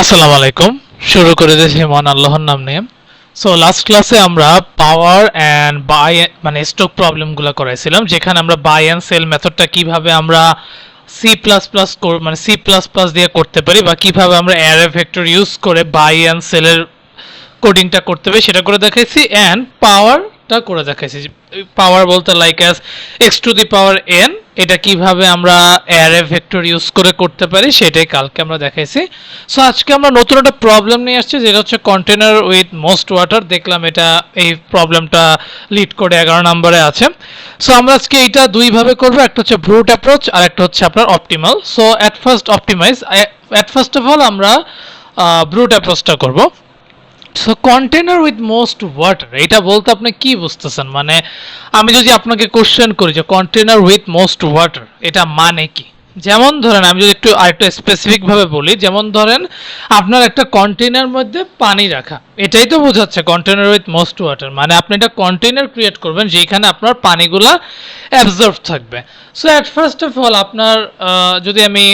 আসসালামু আলাইকুম। শুরু করে দিয়েছি মহান আল্লাহর নাম নিয়ে। সো লাস্ট ক্লাসে আমরা পাওয়ার অ্যান্ড বাই মানে স্টক প্রবলেমগুলো করাইছিলাম, যেখানে আমরা বাই অ্যান্ড সেল মেথডটা কীভাবে আমরা সি প্লাস প্লাস মানে সি প্লাস প্লাস দিয়ে করতে পারি বা কীভাবে আমরা অ্যারে ভেক্টর ইউজ করে বাই অ্যান্ড সেলের কোডিংটা করতে হবে সেটা করে দেখাইছি। অ্যান্ড পাওয়ারটা করে দেখাইছি। পাওয়ার বলতে like as X to the power N এটা কীভাবে আমরা অ্যারে ভেক্টর ইউজ করে করতে পারি সেটাই কালকে আমরা দেখাইছি। সো আজকে আমরা নতুন একটা প্রবলেম নিয়ে আসছি, যেটা হচ্ছে কন্টেনার উইথ মোস্ট ওয়াটার দেখলাম এটা এই প্রবলেমটা লিড করে এগারো নম্বরে আছে। সো আমরা আজকে এটা দুইভাবে করব, একটা হচ্ছে ব্রুট অ্যাপ্রোচ আর একটা হচ্ছে আপনার optimal so at first optimize at first of all আমরা ব্রুট অ্যাপ্রোচটা করব। So container with most water এটা বলতে আপনি কি বুঝতেছেন? মানে আমি যদি আপনাকে কোশ্চেন করি যে কন্টেনার উইথ মোস্ট ওয়াটার এটা মানে কি? যেমন ধরেন, আমি যদি একটু আরেকটু স্পেসিফিক ভাবে বলি, যেমন ধরেন, আপনার একটা কন্টেনার মধ্যে পানি রাখা। এটাই তো বোঝাচ্ছে কন্টেনার উইথ মোস্ট ওয়াটার মানে আপনি একটা কন্টেনার ক্রিয়েট করবেন যেখানে আপনার পানিগুলা অ্যাবজর্ভ থাকবে। So at first of all আপনার যদি আমি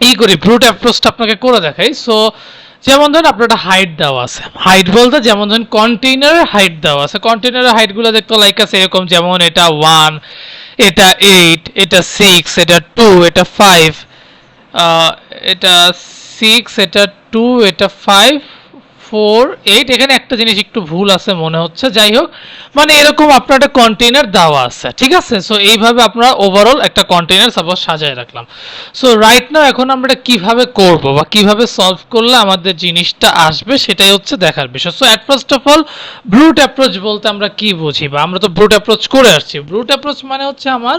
ই করি ব্রুট অ্যাপ্রোচটা আপনাকে করে দেখাই। সো যেমন ধরেন আপনার একটা হাইট দেওয়া আছে। হাইট বলতে যেমন ধরেন কন্টেইনারের হাইট দেওয়া আছে। কন্টেইনারের হাইটগুলো দেখতে লাইক আছে এরকম যেমন এটা ওয়ান এটা এইট এটা সিক্স এটা টু এটা ফাইভ এটা সিক্স এটা টু এটা ফাইভ ফোর এইট এখানে একটা জিনিস একটু ভুল আছে মনে হচ্ছে, যাই হোক। মানে এরকম আপনার একটা কন্টেইনার দেওয়া আছে, ঠিক আছে? সো এইভাবে আপনারা ওভারঅল একটা কন্টেইনার সাপোজ সাজায় রাখলাম। সো রাইট নাও এখন আমরা এটা কীভাবে করব বা কীভাবে সলভ করলে আমাদের জিনিসটা আসবে সেটাই হচ্ছে দেখার বিষয়। So at first of all brute approach বলতে আমরা কি বুঝি? বা আমরা তো ব্রুট অ্যাপ্রোচ করে আসছি। ব্রুট অ্যাপ্রোচ মানে হচ্ছে আমার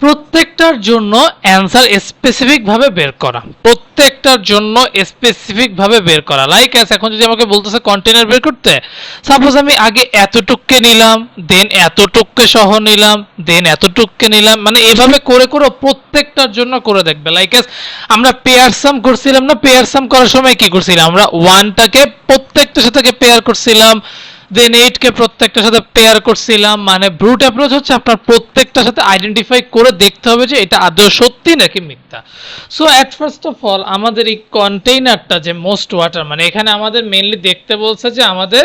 প্রত্যেকটার জন্য অ্যান্সার স্পেসিফিক ভাবে বের করা। প্রত্যেকটার জন্য স্পেসিফিক ভাবে বের করা। লাইক অ্যাস এখন যদি আমাকে বলতেছে কন্টেনার বের করতে সাপোজ আমি আগে এতটুককে নিলাম দেন এতটুককে সহ নিলাম দেন এতটুককে নিলাম মানে এভাবে করে করে প্রত্যেকটার জন্য করে দেখবে। লাইক অ্যাস আমরা পেয়ার সাম করছিলাম না? পেয়ার সাম করার সময় কি করছিলাম? আমরা ওয়ানটাকে প্রত্যেকটার সাথে পেয়ার করছিলাম দেন এইটকে প্রত্যেকটার সাথে পেয়ার করছিলাম। মানে ব্রুট অ্যাপ্রোচ হচ্ছে আপনার প্রত্যেকটার সাথে আইডেন্টিফাই করে দেখতে হবে যে এটা আদৌ সত্যি নাকি মিথ্যা। So at first of all আমাদের এই কন্টেইনারটা যে মোস্ট ওয়াটার মানে এখানে আমাদের মেনলি দেখতে বলছে যে আমাদের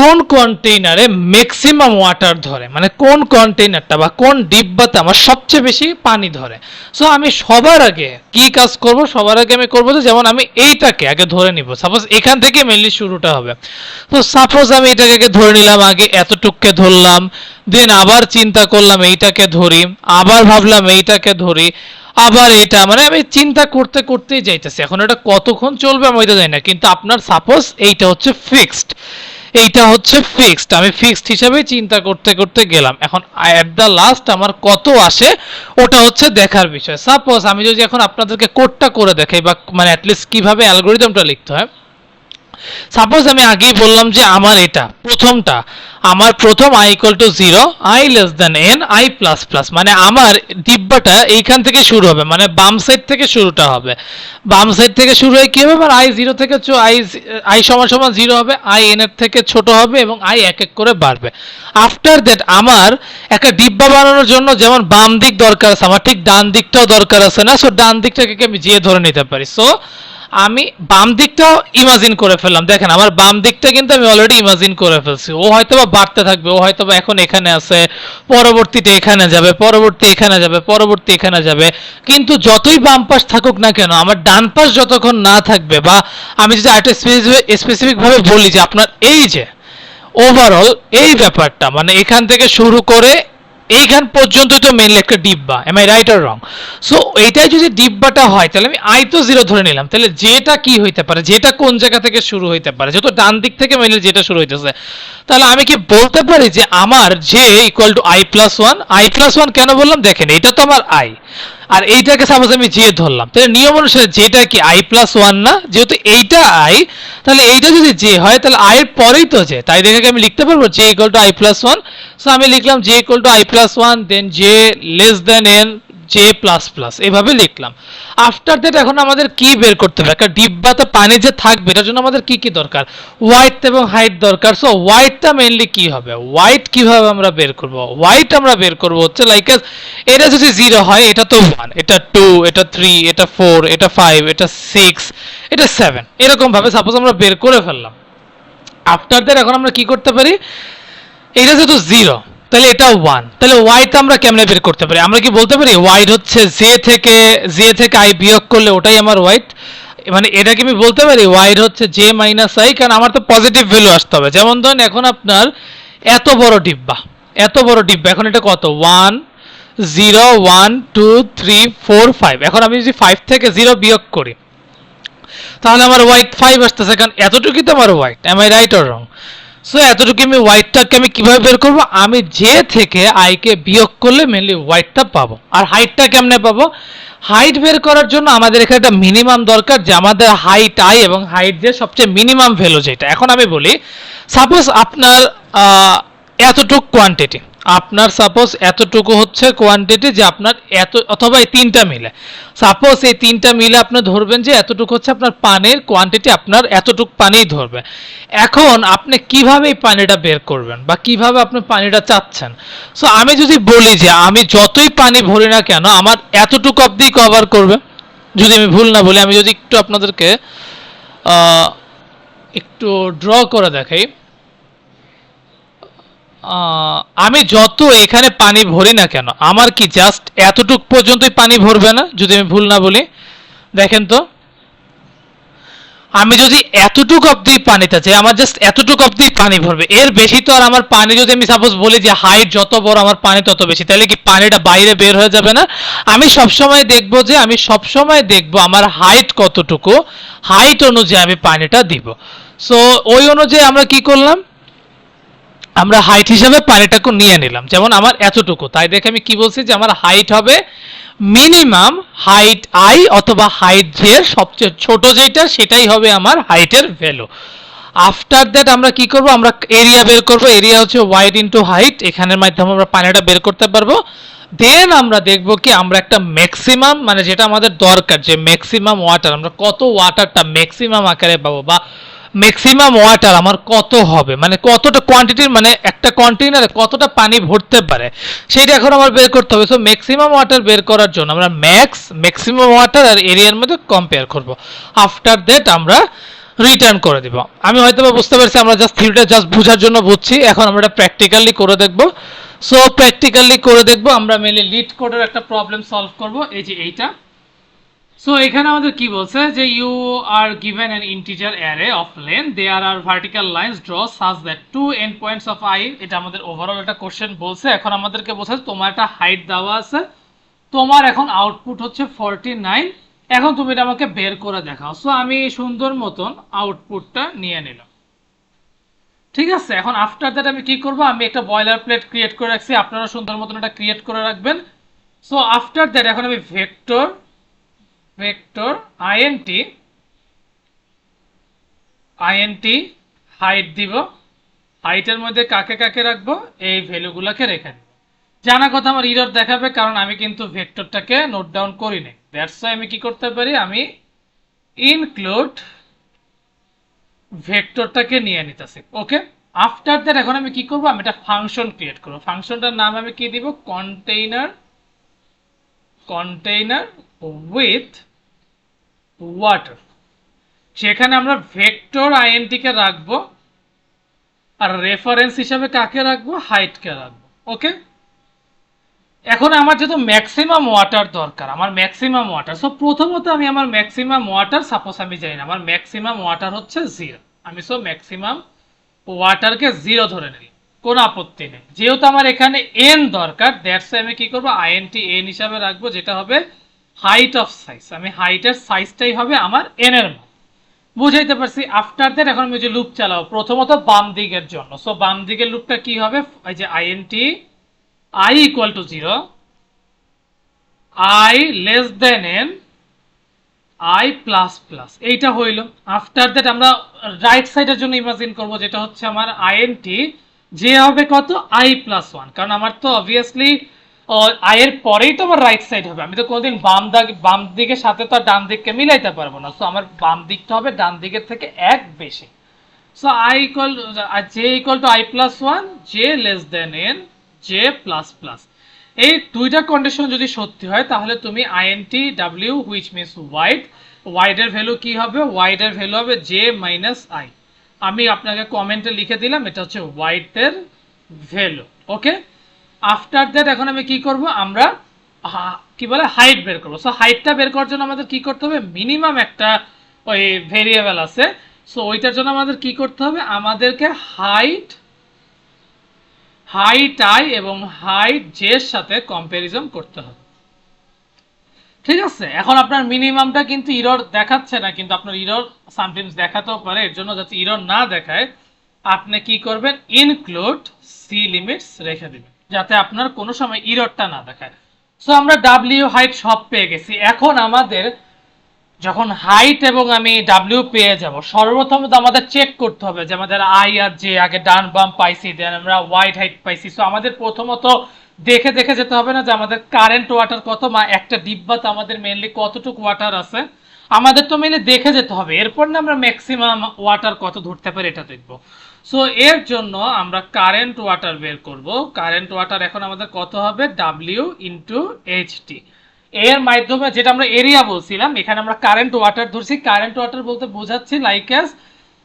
কোন কন্টেইনারে ম্যাক্সিমাম ওয়াটার ধরে? মানে কোন কন্টেইনারটা বা কোন ডিব্বাতে আমার সবচেয়ে বেশি পানি ধরে? সো আমি সবার আগে কি কাজ করব? সবার আগে আমি করব যেমন আমি এইটাকে আগে ধরে নিব। সাপোজ এখান থেকে মেনলি শুরুটা হবে। তো সাপোজ আমি এটাকে আগে ধরে নিলাম, আগে এতটুককে ধরলাম দেন আবার চিন্তা করলাম এইটাকে ধরি, আবার ভাবলাম এইটাকে ধরি, আবার এটা মানে আমি চিন্তা করতে করতেই যাইতেছি। এখন এটা কতক্ষণ চলবে আমি ওইটা জানি না। কিন্তু আপনার সাপোজ এইটা হচ্ছে ফিক্সড এইটা হচ্ছে ফিক্সড আমি ফিক্সড হিসাবে চিন্তা করতে করতে গেলাম। এখন অ্যাট দ্য লাস্ট আমার কত আসে, ওটা হচ্ছে দেখার বিষয়। সাপোজ আমি যদি এখন আপনাদেরকে কোডটা করে দেখাই বা মানে অ্যাটলিস্ট কীভাবে অ্যালগোরিদমটা লিখতে হয় সাপোজ আমি আগেই বললাম যে আমার এটা, প্রথমটা, আমার প্রথম I equal to zero I less than N I plus plus মানে আমার ডিব্বাটা এইখান থেকে শুরু হবে মানে বাম সাইড থেকে শুরুটা হবে। বাম সাইড থেকে শুরু হয়ে কি হবে? মানে আই জিরো থেকে আই আই সমান সমান জিরো হবে আই এন এর থেকে ছোট হবে এবং আই এক এক করে বাড়বে। আফটার দ্যাট আমার একটা ডিব্বা বানানোর জন্য যেমন বাম দিক দরকার আছে, আমার ঠিক ডান দিকটাও দরকার আছে না সো ডান দিকটাকে আমি যে ধরে নিতে পারি? সো আমি বাম দিকটাও ইমাজিন করে ফেললাম। দেখেন, আমার বাম দিকটা কিন্তু আমি অলরেডি ইমাজিন করে ফেলছি। ও হয়তো বা বাড়তে থাকবে, ও হয়তো বা এখন এখানে আছে, পরবর্তীতে এখানে যাবে, পরবর্তী এখানে যাবে, পরবর্তী এখানে যাবে। কিন্তু যতই বাম পাশ থাকুক না কেন, আমার ডান পাশ যতক্ষণ না থাকবে বা আমি যদি আরেকটা স্পেসিফিক ভাবে বলি যে আপনার এই যে ওভারঅল এই ব্যাপারটা মানে এখান থেকে শুরু করে এইখান পর্যন্ত তো মেনলি একটা ডিব্বা এম আই রাইট আর রং সো এইটাই যদি ডিব্বাটা হয়, তাহলে আমি আই তো জিরো ধরে নিলাম। তাহলে যেটা কি হইতে পারে, যেটা কোন জায়গা থেকে শুরু হইতে পারে, যেহেতু ডান দিক থেকে মেনলি যেটা শুরু হইতেছে, তাহলে আমি কি বলতে পারি যে আমার যে equal to I plus one I plus one কেন বললাম? দেখেন, এটা তো আমার আই আর এইটাকে সাপোজ আমি জে ধরলাম, তাহলে নিয়ম অনুসারে যেটা কি আই প্লাস ওয়ান না? যেহেতু এইটা আই তাহলে এইটা যদি জে হয়, তাহলে আই এর পরেই তো জে তাই দেখে আমি লিখতে পারব J equal to I plus one so আমি লিখলাম J equal to I plus one then J less than N J plus plus এভাবে লিখলাম। আফটার দ্যাট এখন আমাদের কি বের করতে হবে? একটা ডিব্বাতে পানি যে থাকবে, এটার জন্য আমাদের কি কি দরকার? হোয়াইট এবং হাইট দরকার। সো হোয়াইটটা মেইনলি কি হবে? হোয়াইট কীভাবে আমরা বের করব? হোয়াইট আমরা বের করব হচ্ছে লাইক এটা যদি জিরো হয়, এটা তো ওয়ান এটা টু এটা থ্রি এটা ফোর এটা ফাইভ এটা সিক্স এটা সেভেন এরকম ভাবে সাপোজ আমরা বের করে ফেললাম। আফটার দ্যাট এখন আমরা কি করতে পারি? এটা যেহেতু জিরো তাহলে এটা ওয়ান তাহলে ওয়াইটা আমরা কেমনে বের করতে পারি? আমরা কি বলতে পারি? ওয়াইট হচ্ছে জে থেকে জে থেকে আই বিয়োগ করলে ওটাই আমার ওয়াইট মানে এটা কি আমি বলতে পারি ওয়াইড হচ্ছে জে মাইনাস আই কারণ আমার তো পজিটিভ ভ্যালু আসতে হবে। যেমন ধরেন এখন আপনার এত বড় ডিব্বা, এত বড় ডিব্বা, এখন এটা কত? One zero one two three four five এখন আমি যদি ফাইভ থেকে জিরো বিয়োগ করি, তাহলে আমার হোয়াইট ফাইভ আসতেছে, কারণ এতটুকুই তো আমার white am I right or wrong so এতটুকু আমি হোয়াইটটাকে আমি কীভাবে বের করব? আমি যে থেকে আইকে বিয়োগ করলে মেনলি হোয়াইটটা পাবো। আর হাইটটা কেমনে পাবো? হাইট বের করার জন্য আমাদের এখানে একটা মিনিমাম দরকার যে আমাদের হাইট আই এবং হাইট যে সবচেয়ে মিনিমাম ভ্যালু যেটা। এখন আমি বলি সাপোজ আপনার এতটুকু কোয়ান্টিটি আপনার সাপোজ এতটুকু হচ্ছে কোয়ান্টিটি যে আপনার এত, অথবা এই তিনটা মিলে। সাপোজ এই তিনটা মিলে আপনি ধরবেন যে এতটুকু হচ্ছে আপনার পানির কোয়ান্টিটি আপনার এতটুক পানিই ধরবে। এখন আপনি কীভাবে এই পানিটা বের করবেন বা কীভাবে আপনি পানিটা চাচ্ছেন? সো আমি যদি বলি যে আমি যতই পানি ভরি না কেন, আমার এতটুকু অবধি কভার করবে। যদি আমি ভুল না বলি, আমি যদি একটু আপনাদেরকে একটু ড্র করে দেখাই। আমি যত এখানে পানি ভরি না কেন, আমার কি জাস্ট এতটুক পর্যন্তই পানি ভরবে না, যদি আমি ভুল না বলি? দেখেন তো, আমি যদি এতটুক অব্দি পানিতে চাই, আমার জাস্ট এতটুক অব্দি পানি ভরবে। এর বেশি তো আর আমার পানি যদি আমি সাপোজ বলি যে হাইট যত বড় আমার পানি তত বেশি, তাহলে কি পানিটা বাইরে বের হয়ে যাবে না? আমি সবসময় দেখব যে, আমি সবসময় দেখব আমার হাইট কতটুকু হাইট অনুযায়ী আমি পানিটা দিব। সো ওই অনুযায়ী আমরা কি করলাম? আমরা হাইট হিসাবে পানিটাকে নিয়ে নিলাম। যেমন আমার এতটুকু। তাই দেখে আমি কি বলছি যে আমার হাইট হবে মিনিমাম হাইট আই অথবা হাইট এর সবচেয়ে ছোট যেটা, সেটাই হবে আমার হাইটের ভ্যালু আফটার দ্যাট আমরা কি করব? আমরা এরিয়া বের করব। এরিয়া হচ্ছে ওয়াইড ইনটু হাইট এখানের মাধ্যমে আমরা পানিটা বের করতে পারব। দেন আমরা দেখব কি, আমরা একটা ম্যাক্সিমাম মানে যেটা আমাদের দরকার, যে ম্যাক্সিমাম ওয়াটার আমরা কত ওয়াটারটা ম্যাক্সিমাম আকারে পাবো বা ম্যাক্সিমাম ওয়াটার আমার কত হবে? মানে কতটা কোয়ান্টিটির মানে একটা কন্টেইনারে কতটা পানি ভরতে পারে? সেইটা এখন আমার বের করতে হবে। সো ম্যাক্সিমাম ওয়াটার বের করার জন্য আমরা ম্যাক্স ম্যাক্সিমাম ওয়াটার আর এরিয়ার মধ্যে কম্পেয়ার করব। আফটার দ্যাট আমরা রিটার্ন করে দিব। আমি হয়তো বুঝতে পারছি, আমরা জাস্ট থিওরিটা জাস্ট বোঝার জন্য বুঝছি। এখন আমরা প্র্যাকটিক্যালি করে দেখব। সো প্র্যাকটিক্যালি করে দেখব। আমরা মেনলি লিড কোডের একটা প্রবলেম সলভ করব। এই যে এইটা। সো এখানে আমাদের কি বলছে? যে you are given an integer array of len there are vertical lines draw such that two end points of i এটা আমাদের ওভারঅল একটা কোশ্চেন বলছে। এখন আমাদেরকে বলছে, তোমার একটা হাইট দেওয়া আছে। তোমার এখন আউটপুট হচ্ছে ফর্টি নাইন এখন তুমি এটা আমাকে বের করে দেখাও। সো আমি সুন্দর মতন আউটপুটটা নিয়ে নিলাম। ঠিক আছে? এখন আফটার দ্যাট আমি কি করব? আমি একটা বয়লার প্লেট ক্রিয়েট করে রাখছি। আপনারা সুন্দর মতন এটা ক্রিয়েট করে রাখবেন। সো আফটার দ্যাট এখন আমি vector vector int int height দিব। হাইটের মধ্যে কাকে কাকে রাখব? এই ভ্যালুগুলোকে রেখে দিব। জানা কথা আমার ইরর দেখাবে কারণ আমি কিন্তু ভেক্টরটাকে নোট ডাউন করি নাই দ্যাটস আমি কি করতে পারি? আমি ইনক্লুড ভেক্টরটাকে নিয়ে নিতেছি। ওকে আফটার দ্যাট এখন আমি কি করব? আমি একটা ফাংশন ক্রিয়েট করব। ফাংশনটার নাম আমি কি দিব? কন্টেইনার কন্টেইনার উইথ ওয়াটার সেখানে আমরা ভেক্টর আইএনটিকে রাখব আর রেফারেন্স হিসাবে কাকে রাখব? হাইটকে রাখব ওকে এখন আমার যেহেতু ম্যাক্সিমাম ওয়াটার দরকার, আমার ম্যাক্সিমাম ওয়াটার সো প্রথমত আমি আমার ম্যাক্সিমাম ওয়াটার সাপোজ আমি জানি না, আমার ম্যাক্সিমাম ওয়াটার হচ্ছে জিরো আমি সো ম্যাক্সিমাম ওয়াটারকে জিরো ধরে নিই, কোনো আপত্তি নেই। যেহেতু আমার এখানে এন দরকার দ্যাটস আমি কি করব? আইএনটি এন হিসাবে রাখব, যেটা হবে হাইট অফ সাইজ আমি হাইটের সাইজটাই হবে আমার এন এর মান বুঝাইতে পারছি? আফটার দ্যাট এখন আমি যে লুপ চালাবো, প্রথমত বাম দিকের জন্য। সো বাম দিকের লুপটা কি হবে? এই যে I N T i equal to 0 i less than n, i plus plus এইটা হইল। আফটার দ্যাট আমরা রাইট সাইডের জন্য ইমাজিন করব, যেটা হচ্ছে আমার int যে হবে কত? আই প্লাস ওয়ান কারণ আমার তো অবভিয়াসলি আয়ের পরেই তো আমার রাইট সাইড হবে। আমি তো কোনোদিন বাম দাগ, বাম দিকের সাথে তো ডান দিককে মিলাইতে পারব না। সো আমার বাম দিকটা হবে ডান দিকের থেকে এক বেশি। So i equal j equal to i plus one j less than n j plus plus এই দুইটা কন্ডিশন যদি সত্যি হয়, তাহলে তুমি int W which means wide ওয়াইডের ভ্যালু কি হবে? ওয়াইডের ভ্যালু হবে জে মাইনাস আই আমি আপনাকে কমেন্টে লিখে দিলাম, এটা হচ্ছে ওয়াইডের ভ্যালু ওকে আফটার দ্যাট এখন আমি কি করব? আমরা কি বলে হাইট বের করব। সো হাইটটা বের করার জন্য আমাদের কি করতে হবে? মিনিমাম একটা ওই ভেরিয়েবল আছে। সো ওইটার জন্য আমাদের কি করতে হবে? আমাদেরকে হাইট হাইট আই এবং হাইট জের সাথে কম্প্যারিজন করতে হবে। ঠিক আছে? এখন আপনার মিনিমামটা কিন্তু ইরর দেখাচ্ছে না, কিন্তু আপনার ইরর সামটাইমস দেখাতেও পারে। এর জন্য যাতে ইরর না দেখায়, আপনি কি করবেন? ইনক্লুড সি লিমিটস রেখে দিবেন। যাতে আপনার কোনো সময় ইররটা না দেখায়। সো আমরা ডাব্লিউ হাইট সব পেয়ে গেছি। এখন আমাদের যখন হাইট এবং আমি ডাব্লিউ পেয়ে যাব, সর্বপ্রথম তো আমাদের চেক করতে হবে যে আমাদের আই আর যে আগে ডান বাম পাইছি দেন আমরা ওয়াইড হাইট পাইছি। সো আমাদের প্রথমত দেখে দেখে যেতে হবে না যে আমাদের কারেন্ট ওয়াটার কত মা একটা ডিব্বাতে আমাদের মেনলি কতটুকু ওয়াটার আছে। আমাদের তো মেনলি দেখে যেতে হবে। এরপর না আমরা ম্যাক্সিমাম ওয়াটার কত ধরতে পারি, এটা দেখব। সো এর জন্য আমরা কারেন্ট ওয়াটার বের করব। কারেন্ট ওয়াটার এখন আমাদের কত হবে? ডাব্লিউ ইন্টু এইচটি এর মাধ্যমে যেটা আমরা এরিয়া বলছিলাম, এখানে আমরা কারেন্ট ওয়াটার ধরছি। কারেন্ট ওয়াটার বলতে বোঝাচ্ছি লাইক অ্যাজ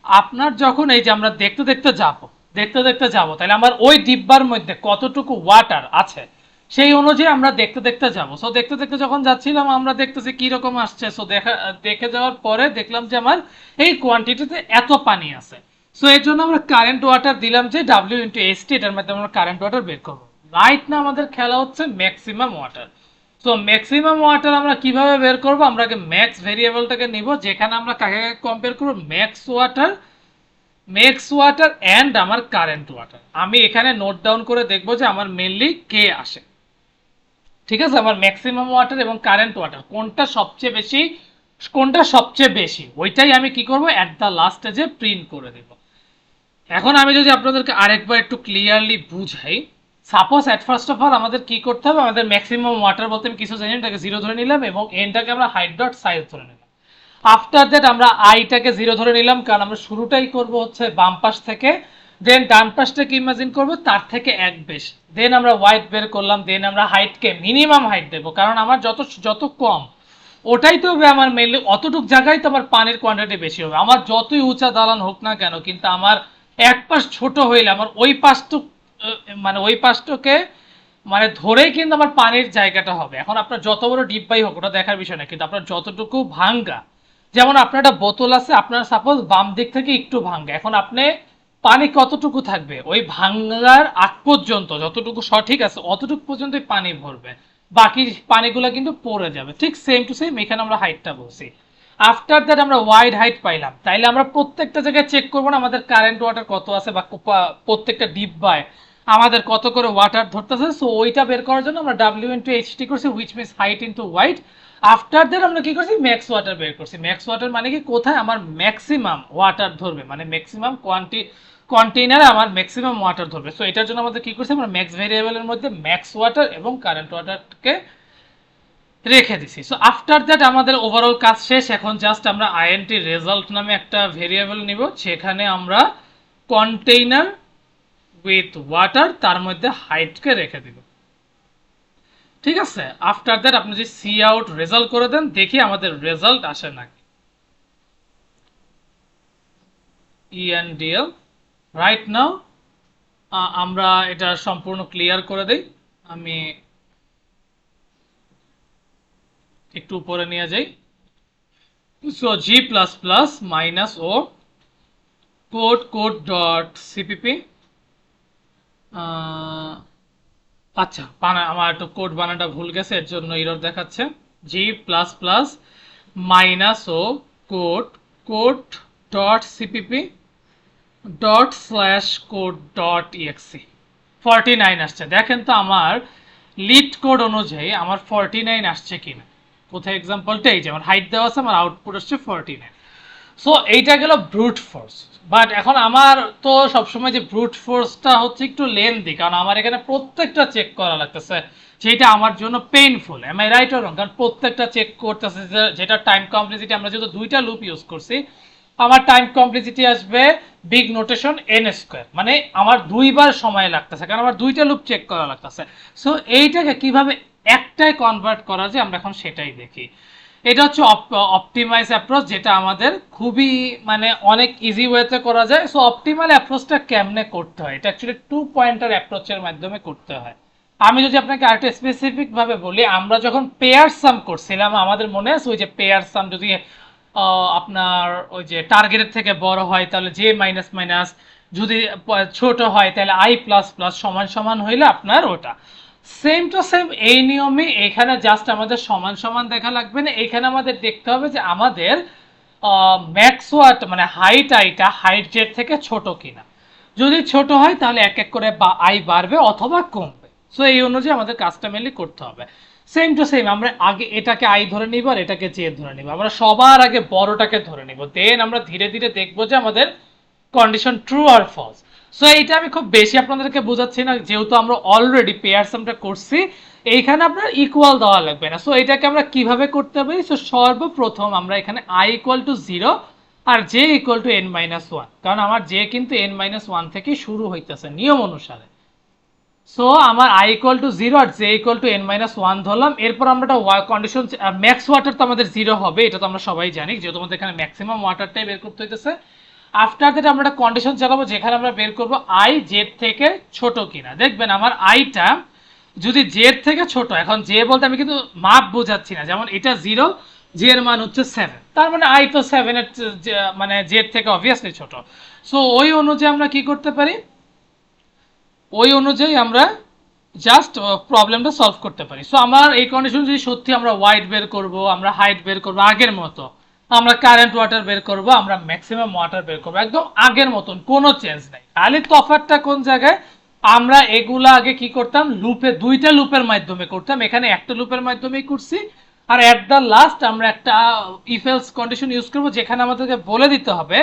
আপনার যখন এই যে আমরা দেখতে দেখতে যাব, দেখতে দেখতে যাব, তাহলে আমার ওই ডিব্বার মধ্যে কতটুকু ওয়াটার আছে, সেই অনুযায়ী আমরা দেখতে দেখতে যাব। সো দেখতে দেখতে যখন যাচ্ছিলাম, আমরা দেখতেছি কি রকম আসছে। সো দেখা, দেখে যাওয়ার পরে দেখলাম যে আমার এই কোয়ান্টিটিতে এত পানি আছে। সো এর জন্য আমরা কারেন্ট ওয়াটার দিলাম যে ডাব্লিউ ইন্টু এস টি এটার মাধ্যমে আমরা কারেন্ট ওয়াটার বের করব। রাইট না আমাদের খেলা হচ্ছে maximum water so maximum water আমরা কীভাবে বের করব? আমরা ম্যাক্স ভেরিয়েবলটাকে নিব, যেখানে আমরা কাকে কম্পেয়ার করব? Max water max water and আমার কারেন্ট ওয়াটার আমি এখানে নোট ডাউন করে দেখব যে আমার মেনলি কে আসে। ঠিক আছে? আমার ম্যাক্সিমাম ওয়াটার এবং কারেন্ট ওয়াটার কোনটা সবচেয়ে বেশি, কোনটা সবচেয়ে বেশি? ওইটাই আমি কি করব? অ্যাট দ্য লাস্টে যে প্রিন্ট করে দেব। এখন আমি যদি আপনাদেরকে আরেকবার একটু ক্লিয়ারলি বুঝাই suppose at first of all আমাদের কি করতে হবে? আমাদের ম্যাক্সিমাম ওয়াটার বলতে আমি কিছু জানি এটাকে জিরো ধরে নিলাম এবং এনটাকে আমরা হাইট ডট সাইজ ধরে নিলাম। আফটার দ্যাট আমরা আইটাকে জিরো ধরে নিলাম, কারণ আমরা শুরুটাই করব হচ্ছে বাম পাশ থেকে দেন ডান পাশটাকে ইমাজিন করব, তার থেকে এক বেশ। দেন আমরা হোয়াইট বের করলাম দেন আমরা হাইটকে মিনিমাম হাইট দেবো, কারণ আমার যত যত কম, ওটাই তো হবে আমার মেনলি অতটুক জায়গায় তো আমার পানির কোয়ান্টিটি বেশি হবে। আমার যতই উঁচা দালান হোক না কেন, কিন্তু আমার এক পাশ ছোট হইলে আমার ওই পাশটুক আহ, মানে ওই পাশটাকে মানে ধরেই কিন্তু আমার পানির জায়গাটা হবে। এখন আপনার যত বড় ডিব্বাই হোক ওটা দেখার বিষয় না কিন্তু আপনার যতটুকু ভাঙ্গা যেমন আপনার একটা বোতল আছে আপনার সাপোজ বাম দিক থেকে একটু ভাঙ্গা এখন আপনি পানি কতটুকু থাকবে? ওই ভাঙ্গার আগ পর্যন্ত যতটুকু সঠিক আছে অতটুকু পর্যন্তই পানি ভরবে। বাকি পানিগুলো কিন্তু পড়ে যাবে। ঠিক সেম টু সেম এখানে আমরা হাইটটা বলছি। আফটার দ্যাট আমরা ওয়াইড হাইট পাইলাম। তাইলে আমরা প্রত্যেকটা জায়গায় চেক করব না, আমাদের কারেন্ট ওয়াটার কত আছে বা প্রত্যেকটা ডিব্বায় আমাদের কত করে ওয়াটার ধরতেছে। সো ওইটা বের করার জন্য আমরা ডাব্লিউ ইন্টু এইচটি করছি which means height into wide after that আমরা কি করছি? ম্যাক্স ওয়াটার বের করছি। ম্যাক্স ওয়াটার মানে কি? কোথায় আমার ম্যাক্সিমাম ওয়াটার ধরবে? মানে ম্যাক্সিমাম কোয়ান্টি কন্টেইনারে আমার ম্যাক্সিমাম ওয়াটার ধরবে। সো এটার জন্য আমাদের কি করছি? আমরা ম্যাক্স ভেরিয়েবলের মধ্যে ম্যাক্স ওয়াটার এবং কারেন্ট ওয়াটারকে রেখে দিছি। সো আফটার দ্যাট আমাদের ওভারঅল কাজ শেষ। এখন জাস্ট আমরা আইএনটি রেজাল্ট নামে একটা ভেরিয়েবল নিব, সেখানে আমরা কন্টেইনার উইথ ওয়াটার তার মধ্যে হাইটকে রেখে দিব। ঠিক আছে? আফটার দ্যাট আপনি যদি সি আউট রেজাল্ট করে দেন, দেখি আমাদের রেজাল্ট আসে নাকি। ইএনডিএল রাইট নাও আমরা এটা সম্পূর্ণ ক্লিয়ার করে দেই। আমি একটু উপরে নিয়ে যাই। So g plus plus minus o code code dot cpp আচ্ছা বানা আমার একটু কোড বানাটা ভুল গেছে, এর জন্য ইরর দেখাচ্ছে। G plus plus minus o code code dot cpp dot slash code dot exe forty nine আসছে। দেখেন তো আমার লিড কোড অনুযায়ী আমার ফর্টি নাইন আসছে কিনা। কোথায় এক্সাম্পলটা এই যে আমার হাইট দেওয়া আছে, আমার আউটপুট আসছে ফর্টি নাইন সো এইটা গেল ব্রুট ফোর্স বাট এখন আমার তো সবসময় যে ব্রুট ফোর্সটা হচ্ছে একটু লেন্দি কারণ আমার এখানে প্রত্যেকটা চেক করা লাগতেছে, যেটা আমার জন্য painful am I right wrong কারণ প্রত্যেকটা চেক করতেছে যেটা টাইম কমপ্লিসিটি আমরা যেহেতু দুইটা লুপ ইউজ করছি, আমার টাইম কমপ্লিসিটি আসবে বিগ নোটেশন এন স্কোয়ার মানে আমার দুইবার সময় লাগতেছে, কারণ আমার দুইটা লুপ চেক করা লাগতেছে। সো এইটাকে কীভাবে একটাই কনভার্ট করা যায় আমরা এখন সেটাই দেখি। এটা হচ্ছে অপটিমাইজ অ্যাপ্রোচ যেটা আমাদের খুবই মানে অনেক ইজি ওয়েতে করা যায়। সো অপটিমাল অ্যাপ্রোচটা কেমনে করতে হয়? এটা অ্যাকচুয়ালি টু পয়েন্টার অ্যাপ্রোচের মাধ্যমে করতে হয়। আমি যদি আপনাকে আরেকটু স্পেসিফিক ভাবে বলি, আমরা যখন পেয়ার সাম করছিলাম, আমাদের মনে আছে ওই যে পেয়ার সাম যদি আপনার ওই যে টার্গেটের থেকে বড় হয়, তাহলে জে মাইনাস মাইনাস যদি ছোট হয়, তাহলে আই প্লাস প্লাস সমান সমান হইলে আপনার ওটা। সেম টু সেম এই নিয়মে এখানে জাস্ট আমাদের সমান সমান দেখা লাগবে না। এখানে আমাদের দেখতে হবে যে আমাদের ম্যাক্স ওয়াট মানে হাইট আইটা হাইট জেড থেকে ছোট কিনা। যদি ছোট হয় তাহলে এক এক করে বা আই বাড়বে অথবা কমবে। সো এই অনুযায়ী আমাদের কাজটা মেনলি করতে হবে। সেম টু সেম আমরা আগে এটাকে আই ধরে নিব আর এটাকে জে ধরে নিব। আমরা সবার আগে বড়টাকে ধরে নিব। দেন আমরা ধীরে ধীরে দেখব যে আমাদের কন্ডিশন ট্রু আর ফলস সো এইটা আমি খুব বেশি আপনাদেরকে বোঝাচ্ছি না, যেহেতু আমরা অলরেডি পেয়ার সামটা করছি, এইখানে আপনার ইকুয়াল দেওয়া লাগবে না। সো এটাকে আমরা কীভাবে করতে পারি সো সর্বপ্রথম আমরা এখানে I equal to zero R j equal to n minus one কারণ আমার জে কিন্তু এন মাইনাস ওয়ান থেকে শুরু হইতেছে নিয়ম অনুসারে। সো আমার I equal to zero R j equal to n minus one ধরলাম। এরপর আমরা একটা ওয়া কন্ডিশন ম্যাক্স ওয়াটার তো আমাদের জিরো হবে, এটা তো আমরা সবাই জানি, যেহেতু আমাদের এখানে ম্যাক্সিমাম ওয়াটারটাই বের করতে হইতেছে। আফটার দ্যাট আমরা একটা কন্ডিশন চালাবো, যেখানে আমরা বের করব আই জেড থেকে ছোট কিনা। দেখবেন আমার আইটা যদি জেড থেকে ছোট, এখন জে বলতে আমি কিন্তু মাপ বোঝাচ্ছি না, যেমন এটা জিরো জে এর মান হচ্ছে সেভেন তার মানে আই তো সেভেনের মানে জেড থেকে অবভিয়াসলি ছোট। সো ওই অনুযায়ী আমরা কি করতে পারি? ওই অনুযায়ী আমরা জাস্ট প্রবলেমটা সলভ করতে পারি। সো আমার এই কন্ডিশন যদি সত্যি আমরা ওয়াইড বের করব, আমরা হাইট বের করব আগের মতো আমরা কারেন্ট ওয়াটার বের করব, আমরা ম্যাক্সিমাম ওয়াটার বের করব। একদম আগের মতন, কোনো চেঞ্জ নাই। খালি তফাৎটা কোন জায়গায়? আমরা এগুলা আগে কি করতাম? লুপে দুইটা লুপের মাধ্যমে করতাম। এখানে একটা লুপের মাধ্যমেই করছি। আর অ্যাট দ্য লাস্ট আমরা একটা ইফেলস কন্ডিশন ইউজ করব, যেখানে আমাদেরকে বলে দিতে হবে,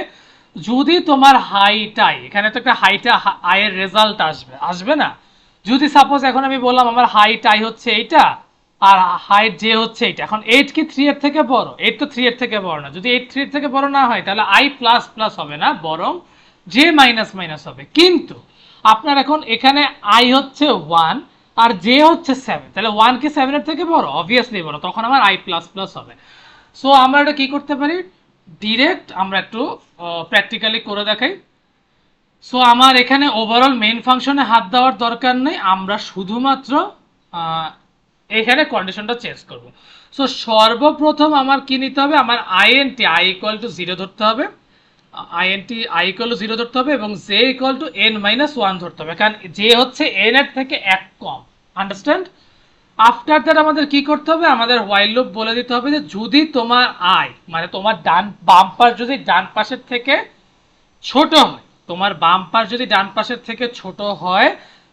যদি তোমার হাইটাই এখানে তো একটা হাইটা আয়ের রেজাল্ট আসবে। আসবে না? যদি সাপোজ এখন আমি বললাম আমার হাইট আই হচ্ছে এইটা আর হাইট জে হচ্ছে এইটা। এখন এইট কি থ্রি এর থেকে বড়? এইট তো থ্রি এর থেকে বড় না। যদি এইট থ্রি এর থেকে বড় না হয়, তাহলে আই প্লাস প্লাস হবে না, বরং জে মাইনাস মাইনাস হবে। কিন্তু আপনার এখন এখানে আই হচ্ছে ওয়ান আর জে হচ্ছে সেভেন তাহলে ওয়ান কি সেভেনের থেকে বড়? অবভিয়াসলি বড়। তখন আমার আই প্লাস প্লাস হবে। সো আমরা এটা কি করতে পারি? ডিরেক্ট আমরা একটু প্র্যাকটিক্যালি করে দেখাই। সো আমার এখানে ওভারঅল মেইন ফাংশনে হাত দেওয়ার দরকার নেই। আমরা শুধুমাত্র এখানে কন্ডিশনটা চেঞ্জ করব। সো সর্বপ্রথম আমার কি নিতে হবে? আমার int i equal to zero ধরতে হবে। Int i equal to zero ধরতে হবে এবং j equal to n minus one ধরতে হবে। কারণ জে হচ্ছে এন এর থেকে এক কম। আন্ডারস্ট্যান্ড আফটার দ্যাট আমাদের কি করতে হবে? আমাদের ওয়াইল লুপ বলে দিতে হবে যে, যদি তোমার আই মানে তোমার ডান বাম্পার যদি ডান পাশের থেকে ছোট হয়, তোমার বাম্পার যদি ডান পাশের থেকে ছোট হয়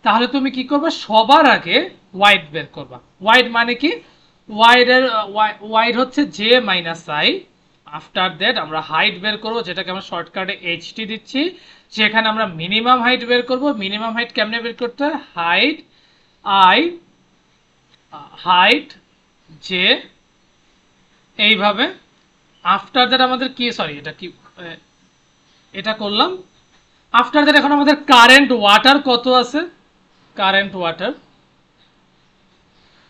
তাহলে তুমি কি করবে? সবার আগে ওয়াইড বের করবা। ওয়াইড মানে কি? ওয়াইড এর ওয়াইড হচ্ছে j minus i after that আমরা হাইট বের করব, যেটাকে আমরা শর্টকাটে এইচটি দিচ্ছি। সেখানে আমরা মিনিমাম হাইট বের করব। মিনিমাম হাইট কেমনে বের করতে হয়? হাইট আই হাইট জে এইভাবে। আফটার দ্যাট আমাদের কি সরি এটা কি এটা করলাম। আফটার দ্যাট এখন আমাদের কারেন্ট ওয়াটার কত আছে? Current water.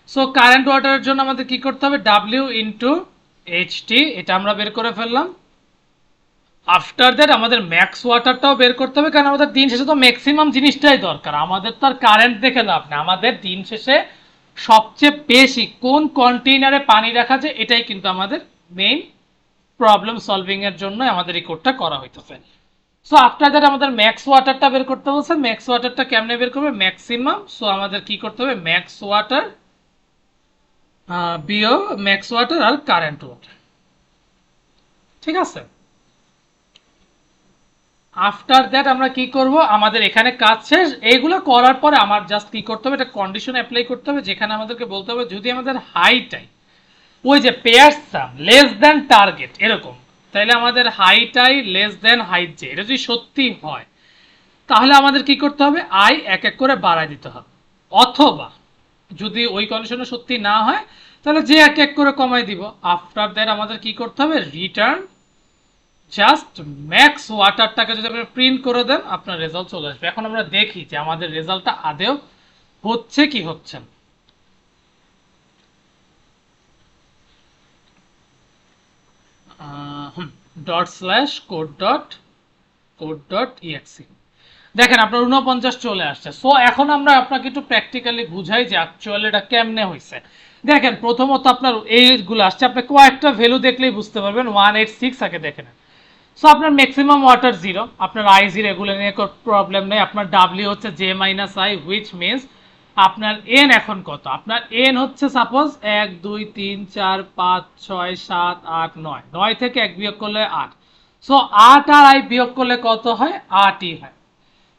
সো কারেন্ট ওয়াটারের জন্য আমাদের কি করতে হবে? ডাব্লিউ ইন্টু এইচটি এটা আমরা বের করে ফেললাম। আফটার দ্যাট আমাদের ম্যাক্স ওয়াটারটাও বের করতে হবে, কারণ আমাদের দিন শেষে তো ম্যাক্সিমাম জিনিসটাই দরকার। আমাদের তো আর কারেন্ট দেখে লাভ না আমাদের দিন শেষে সবচেয়ে বেশি কোন কন্টেইনারে পানি রাখা যায়, এটাই কিন্তু আমাদের মেইন প্রবলেম সলভিং এর জন্য আমাদের এই কোডটা করা হইতেছে। সো আফটার দ্যাট আমাদের ম্যাক্স ওয়াটারটা বের করতে বলছে। ম্যাক্স ওয়াটারটা কেমনে বের করবে? ম্যাক্সিমাম সো আমাদের কি করতে হবে? ম্যাক্স ওয়াটার বিও ম্যাক্স ওয়াটার আর কারেন্ট ওয়াটার ঠিক আছে? আফটার দ্যাট আমরা কি করব? আমাদের এখানে কাজ শেষ। এইগুলো করার পরে আমার জাস্ট কি করতে হবে? এটা কন্ডিশন অ্যাপ্লাই করতে হবে, যেখানে আমাদেরকে বলতে হবে, যদি আমাদের হাইটাই ওই যে pair sum less than target এরকম। তাহলে আমাদের height i less than height j এটা যদি সত্যি হয়, তাহলে আমাদের কি করতে হবে? আই এক এক করে বাড়ায় দিতে হবে। অথবা যদি ওই কন্ডিশনে সত্যি না হয়, তাহলে যে এক এক করে কমাই দিব। আফটার দ্যাট আমাদের কি করতে হবে? রিটার্ন জাস্ট ম্যাক্স ওয়াটারটাকে যদি আপনি প্রিন্ট করে দেন, আপনার রেজাল্ট চলে আসবে। এখন আমরা দেখি যে আমাদের রেজাল্টটা আদেও হচ্ছে কি হচ্ছে না। Dot slash code dot code dot exe দেখেন, আপনার উনপঞ্চাশ চলে আসছে। সো এখন আমরা আপনাকে একটু প্র্যাকটিক্যালি বুঝাই যে অ্যাকচুয়ালি এটা কেমনে হয়েছে দেখেন, প্রথমত আপনার এইগুলো আসছে। আপনি কয়েকটা ভ্যালু দেখলেই বুঝতে পারবেন। ওয়ান এইট সিক্স আগে দেখে নেন। সো আপনার ম্যাক্সিমাম ওয়াটার জিরো আপনার আই জিরো এগুলো নিয়ে প্রবলেম নেই। আপনার ডাব্লিউ হচ্ছে j minus i which means আপনার এন এখন কত? আপনার এন হচ্ছে সাপোজ এক, দুই, তিন, চার, পাঁচ, ছয়, সাত, আট, নয়। নয় থেকে এক বিয়োগ করলে আট। সো আট আর আই বিয়োগ করলে কত হয়? আটই হয়।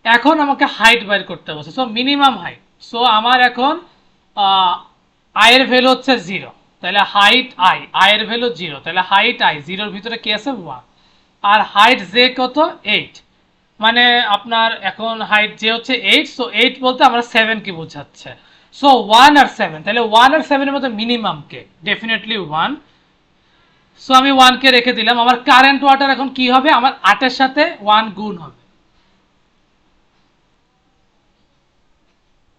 এখন আমাকে হাইট বাইর করতে বলছে। সো মিনিমাম হাইট সো আমার এখন আয়ের ভ্যালু হচ্ছে জিরো তাহলে হাইট আই আয়ের ভ্যালু জিরো তাহলে হাইট আই জিরোর ভিতরে কি আছে? ওয়ান আর হাইট জে কত? এইট মানে আপনার এখন হাইট যে হচ্ছে এইট সো এইট বলতে আমরা সেভেন কি বোঝাচ্ছে? সো ওয়ান আর সেভেন তাহলে ওয়ান আর সেভেনের মধ্যে মিনিমাম কে? ডেফিনেটলি ওয়ান সো আমি ওয়ানকে রেখে দিলাম। আমার কারেন্ট ওয়াটার এখন কি হবে? আমার আটের সাথে ওয়ান গুণ হবে।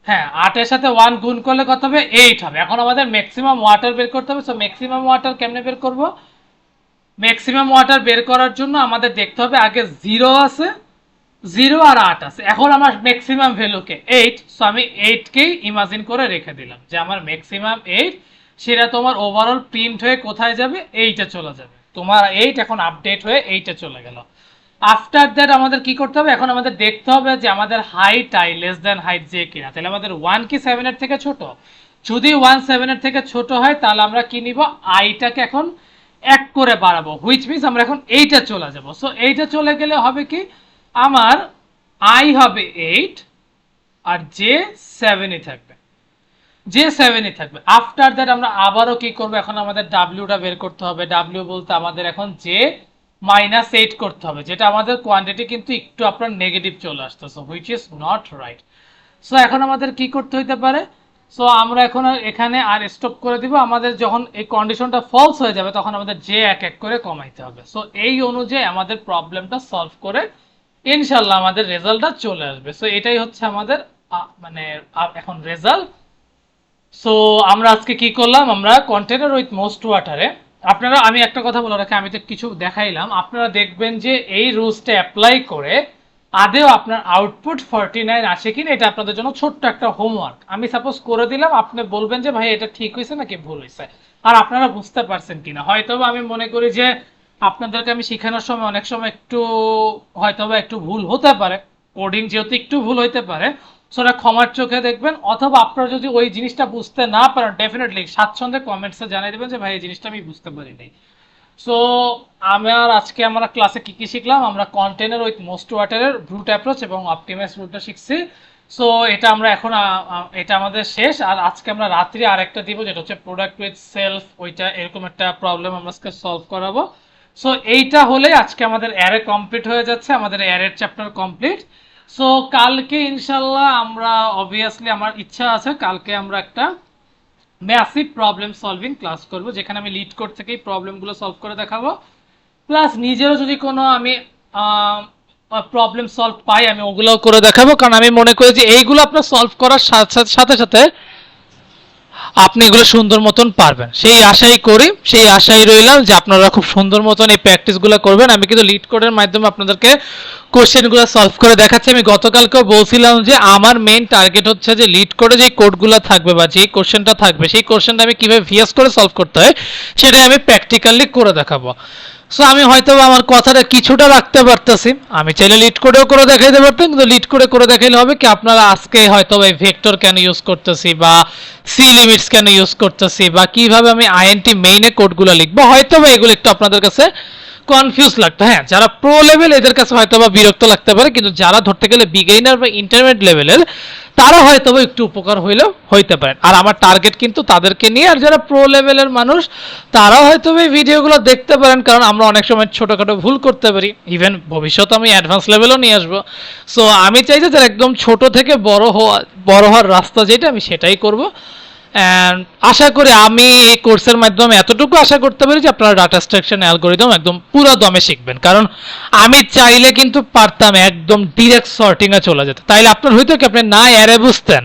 হ্যাঁ আটের সাথে ওয়ান গুণ করলে কত হবে? এইট হবে। এখন আমাদের ম্যাক্সিমাম ওয়াটার বের করতে হবে। সো ম্যাক্সিমাম ওয়াটার কেমনে বের করব? ম্যাক্সিমাম ওয়াটার বের করার জন্য আমাদের দেখতে হবে আগে জিরো আছে। জিরো আর আট আছে। এখন আমার ম্যাক্সিমাম ভ্যালুকে এইট সো আমি এইটকেই ইমাজিন করে রেখে দিলাম যে আমার ম্যাক্সিমাম এইট সেটা তোমার ওভারঅল প্রিন্ট হয়ে কোথায় যাবে? এইটা চলে যাবে। তোমার এইট এখন আপডেট হয়ে এইটা চলে গেল। আফটার দ্যাট আমাদের কি করতে হবে? এখন আমাদের দেখতে হবে যে আমাদের height i less than height যে কিনা। তাহলে আমাদের ওয়ান কি সেভেনের থেকে ছোট? যদি ওয়ান সেভেনের থেকে ছোট হয়, তাহলে আমরা কি নিব? আইটাকে এখন এক করে বাড়াবো হুইচ মিনস আমরা এখন এইটা চলে যাব। সো এইটা চলে গেলে হবে কি? আমার আই হবে এইট আর জে সেভেনই থাকবে। যে সেভেনই থাকবে। আফটার দ্যাট আমরা আবারও কি করব? এখন আমাদের ডাব্লিউটা বের করতে হবে। ডাব্লিউ বলতে আমাদের এখন জে মাইনাস এইট করতে হবে, যেটা আমাদের কোয়ান্টিটি কিন্তু একটু আপনার নেগেটিভ চলে আসতেছে which is not right so এখন আমাদের কি করতে হইতে পারে? সো আমরা এখন এখানে আর স্টপ করে দিব। আমাদের যখন এই কন্ডিশনটা ফলস হয়ে যাবে, তখন আমাদের যে এক এক করে কমাইতে হবে। সো এই অনুযায়ী আমাদের প্রবলেমটা সলভ করে ইনশাল্লাহ আমাদের রেজাল্টটা চলে আসবে। সো এটাই হচ্ছে আমাদের মানে এখন রেজাল্ট। সো আমরা আজকে কি করলাম? আমরা কন্টেনার উইথ মোস্ট ওয়াটারে আপনারা, আমি একটা কথা বলে রাখি, আমি তো কিছু দেখাইলাম। আপনারা দেখবেন যে এই রুলসটা অ্যাপ্লাই করে আদেও আপনার আউটপুট ফর্টি নাইন আসে কিনা, এটা আপনাদের জন্য ছোট্ট একটা হোমওয়ার্ক আমি সাপোজ করে দিলাম, আপনি বলবেন যে, ভাই, এটা ঠিক হয়েছে নাকি ভুল হয়েছে? আর আপনারা বুঝতে পারছেন কিনা। হয়তো আমি মনে করি যে আপনাদেরকে আমি শেখানোর সময় অনেক সময় একটু হয়তো বা একটু ভুল হতে পারে কোডিং যেহেতু একটু ভুল হইতে পারে, সেটা ক্ষমার চোখে দেখবেন, অথবা আপনারা যদি ওই জিনিসটা বুঝতে না পারেন ডেফিনেটলি স্বাচ্ছন্দ্যে কমেন্টসে জানিয়ে দেবেন যে, ভাই, এই জিনিসটা আমি বুঝতে পারিনি। সো আমার আজকে আমরা ক্লাসে কি কি শিখলাম? আমরা কন্টেনার উইথ মোস্ট ওয়াটারের ব্রুট অ্যাপ্রোচ এবং অপটিমাইজ রুটটা শিখছি। সো এটা আমরা এখন এটা আমাদের শেষ। আর আজকে আমরা রাত্রি আরেকটা দিব, যেটা হচ্ছে প্রোডাক্ট উইথ সেলফ ওইটা এরকম একটা প্রবলেম আমরা আজকে সলভ করাবো। সো এইটা হলে আজকে আমাদের অ্যারে কমপ্লিট হয়ে যাচ্ছে, আমাদের অ্যারের চ্যাপ্টার কমপ্লিট সো কালকে ইনশাল্লাহ আমরা অবভিয়াসলি আমার ইচ্ছা আছে, কালকে আমরা একটা ম্যাসিভ প্রবলেম সলভিং ক্লাস করব, যেখানে আমি লিড কোড থেকেই প্রবলেমগুলো সলভ করে দেখাবো. প্লাস নিজেরও যদি কোনো আমি প্রবলেম সলভ পাই, আমি ওগুলোও করে দেখাবো। কারণ আমি মনে করি যে এইগুলো আপনার সলভ করার সাথে সাথে আপনি এগুলো সুন্দর মতন পারবেন। সেই আশাই করি, সেই আশাই রইলাম যে আপনারা খুব সুন্দর মতন এই প্র্যাকটিসগুলো করবেন। আমি কিন্তু লিড কোডের মাধ্যমে আপনাদেরকে কোশ্চেনগুলো সলভ করে দেখাচ্ছি। আমি গতকালকেও বলছিলাম যে আমার মেইন টার্গেট হচ্ছে যে লিড কোডে যে কোডগুলো থাকবে বা যে কোশ্চেনটা থাকবে, সেই কোশ্চেনটা আমি কীভাবে ভিএস করে সলভ করতে হয়, সেটাই আমি প্র্যাকটিক্যালি করে দেখাবো। সো আমি হয়তো আমার কথাটা কিছুটা রাখতে পারতেছি। আমি চাইলে লিড কোডেও করে দেখাইতে পারতাম, কিন্তু লিড কোডে করে দেখাইলে হবে কি, আপনারা আজকে হয়তো এই ভেক্টর কেন ইউজ করতেছি বা সি লিমিটস কেন ইউজ করতেছি বা কীভাবে আমি আইএনটি মেইনে কোডগুলো লিখব হয়তো বা এগুলো একটু আপনাদের কাছে কনফিউজ লাগতো। হ্যাঁ যারা প্রো লেভেল এদের কাছে হয়তো বা বিরক্ত লাগতে পারে, কিন্তু যারা ধরতে গেলে বিগেইনার বা ইন্টারমিডিয়েট লেভেলের তারা হয়তো একটু উপকার হইলেও হইতে পারে আর আমার টার্গেট কিন্তু তাদেরকে নিয়ে, আর যারা প্রো লেভেলের মানুষ, তারাও হয়তো এই ভিডিওগুলো দেখতে পারেন, কারণ আমরা অনেক সময় ছোটোখাটো ভুল করতে পারি। ইভেন ভবিষ্যতে আমি অ্যাডভান্স লেভেলও নিয়ে আসব। সো আমি চাই যে, যারা একদম ছোট থেকে বড় হওয়া, বড় হওয়ার রাস্তা যেটা, আমি সেটাই করব। আশা করি আমি এই কোর্সের মাধ্যমে এতটুকু আশা করতে পারি যে আপনারা ডাটা স্ট্রাকশন অ্যালগোরিদম একদম পুরো দমে শিখবেন। কারণ আমি চাইলে কিন্তু পারতাম একদম ডিরেক্ট সর্টিংয়ে চলে যেতে। তাইলে আপনার হয়তো কি, আপনি না অ্যারে বুঝতেন,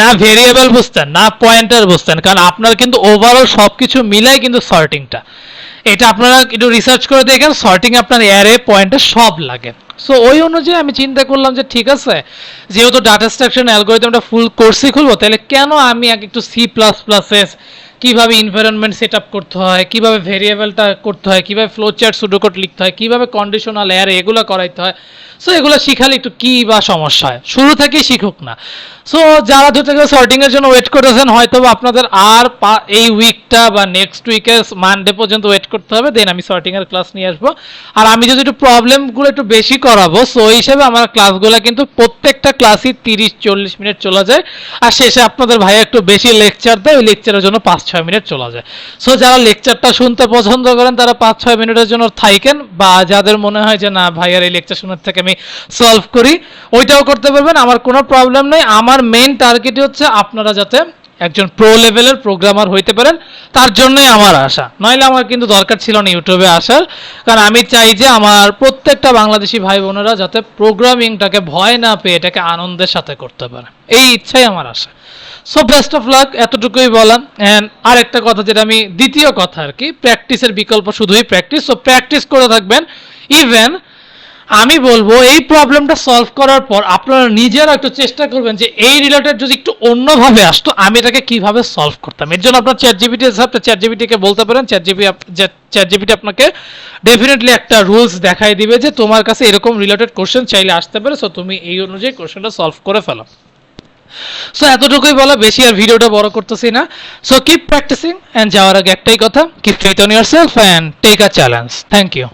না ভেরিয়েবল বুঝতেন, না পয়েন্টার বুঝতেন, কারণ আপনার কিন্তু ওভারঅল সবকিছু মিলাই কিন্তু সর্টিংটা এটা আপনারা একটু রিসার্চ করে দেখেন সর্টিং আপনার এয়ারে পয়েন্টে সব লাগে। সো ওই অনুযায়ী আমি চিন্তা করলাম যে ঠিক আছে, যেহেতু ডাটা স্ট্রাকচার অ্যালগোরিদমটা ফুল কোর্সই খুলবো, তাহলে কেন আমি আগে একটু সি প্লাস প্লাসেস কীভাবে এনভায়রনমেন্ট সেট আপ করতে হয়, কীভাবে ভেরিয়েবলটা করতে হয়, কীভাবে ফ্লো চার্ট সুডোকোড লিখতে হয়, কীভাবে কন্ডিশনাল অ্যারে এগুলো করাইতে হয়। সো এগুলো শিখালে একটু কি বা সমস্যা হয়? শুরু থেকেই শিখুক না। সো যারা ধরতে গেলে সর্টিং এর জন্য ওয়েট করেছেন হয়তো আপনাদের আর এই উইকটা বা নেক্সট উইকের মানডে পর্যন্ত ওয়েট করতে হবে। দেন আমি সর্টিং এর ক্লাস নিয়ে আসব। আর আমি যদি একটু প্রবলেমগুলো একটু বেশি করাবো সো হিসেবে আমার ক্লাসগুলো কিন্তু প্রত্যেকটা ক্লাসই তিরিশ, চল্লিশ মিনিট চলে যায়। আর শেষে আপনাদের ভাই একটু বেশি লেকচার দেয়, ওই লেকচারের জন্য পাঁচ ছয় মিনিট চলে যায়। সো যারা লেকচারটা শুনতে পছন্দ করেন, তারা পাঁচ, ছয় মিনিটের জন্য থাইকেন, বা যাদের মনে হয় যে, না ভাই, আর এই লেকচার শোনার থেকে আমি সলভ করি, ওইটাও করতে পারবেন। আমার কোনো প্রবলেম নেই। আমার মেইন টার্গেটই হচ্ছে আপনারা যাতে একজন প্রো লেভেলের প্রোগ্রামার হইতে পারেন। তার জন্যই আমার আশা। নইলে আমার কিন্তু দরকার ছিল না ইউটিউবে আসার। কারণ আমি চাই যে, আমার প্রত্যেকটা বাংলাদেশি ভাই বোনেরা যাতে প্রোগ্রামিংটাকে ভয় না পেয়ে এটাকে আনন্দের সাথে করতে পারে। এই ইচ্ছাই আমার আশা। সো বেস্ট অফ লাক এতটুকুই বললাম অ্যান্ড আরেকটা কথা যেটা আমি, দ্বিতীয় কথা আর কি প্র্যাকটিসের বিকল্প শুধুই প্র্যাকটিস সো প্র্যাকটিস করে থাকবেন। ইভেন আমি বলব, এই প্রবলেমটা সলভ করার পর আপনারা নিজেরা একটু চেষ্টা করবেন যে, এই রিলেটেড যদি একটু অন্যভাবে আসতো, আমি এটাকে কীভাবে সলভ করতাম? এর জন্য আপনার চ্যাট জিবিটি আপনি চ্যাট জিবিটিকে বলতে পারেন। চ্যাট জিবি চ্যাট জিবিটি আপনাকে ডেফিনেটলি একটা রুলস দেখাই দিবে যে, তোমার কাছে এরকম রিলেটেড কোশ্চেন চাইলে আসতে পারে। সো তুমি এই অনুযায়ী কোশ্চেনটা সলভ করে ফেলো। সো এতটুকুই বলা, বেশি আর ভিডিওটা বড় করতেছি না। সো কিপ প্র্যাকটিসিং অ্যান্ড যাওয়ার আগে একটাই কথা keep faith on yourself and take a challenge thank you